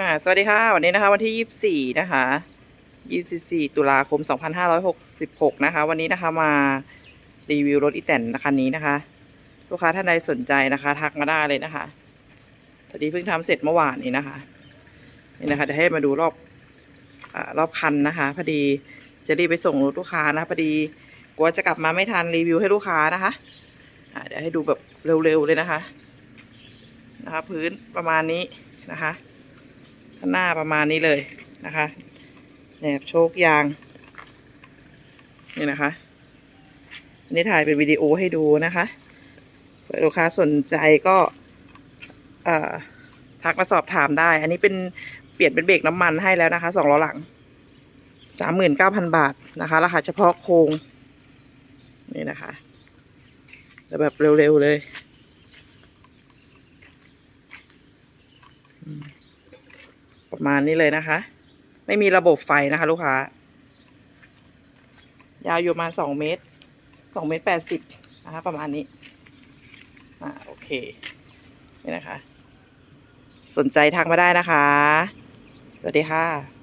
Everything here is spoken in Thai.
อ่าสวัสดีค่ะ วันนี้นะคะ วันที่ 24 นะคะ 24 ตุลาคม 2566 นะคะ วันนี้นะคะมารีวิวรถอีแตนคันนี้นะคะ ลูกค้าท่านใดสนใจนะคะ ทักมาได้เลยนะคะพอดีเพิ่งทำเสร็จเมื่อวานนี้นะคะนี่นะคะเดี๋ยวให้มาดูรอบอรอบคันนะคะพอดีจะรีบไปส่งรถลูกค้านะพอดีกลัวจะกลับมาไม่ทันรีวิวให้ลูกค้านะคะเดี๋ยวให้ดูแบบเร็วๆเลยนะคะ นะคะ พื้นประมาณนี้นะคะ หน้าประมาณนี้เลยนะคะแหนบโชคยาง นี่นะคะอันนี้ถ่ายเป็นวิดีโอให้ดูนะคะเผื่อลูกค้าสนใจก็ทักมาสอบถามได้ อันนี้เป็นเปลี่ยนเป็นเบรกน้ำมันให้แล้วนะคะสองล้อหลังสามหมื่นเก้าพันบาทนะคะ ราคาเฉพาะโครงนี่นะคะแต่แบบเร็วๆเลย ประมาณนี้เลยนะคะ ไม่มีระบบไฟนะคะ ลูกค้า ยาวอยู่ประมาณสองเมตรสองเมตรแปดสิบนะคะ ประมาณนี้อ่าโอเคนี่นะคะ สนใจทักมาได้นะคะ สวัสดีค่ะ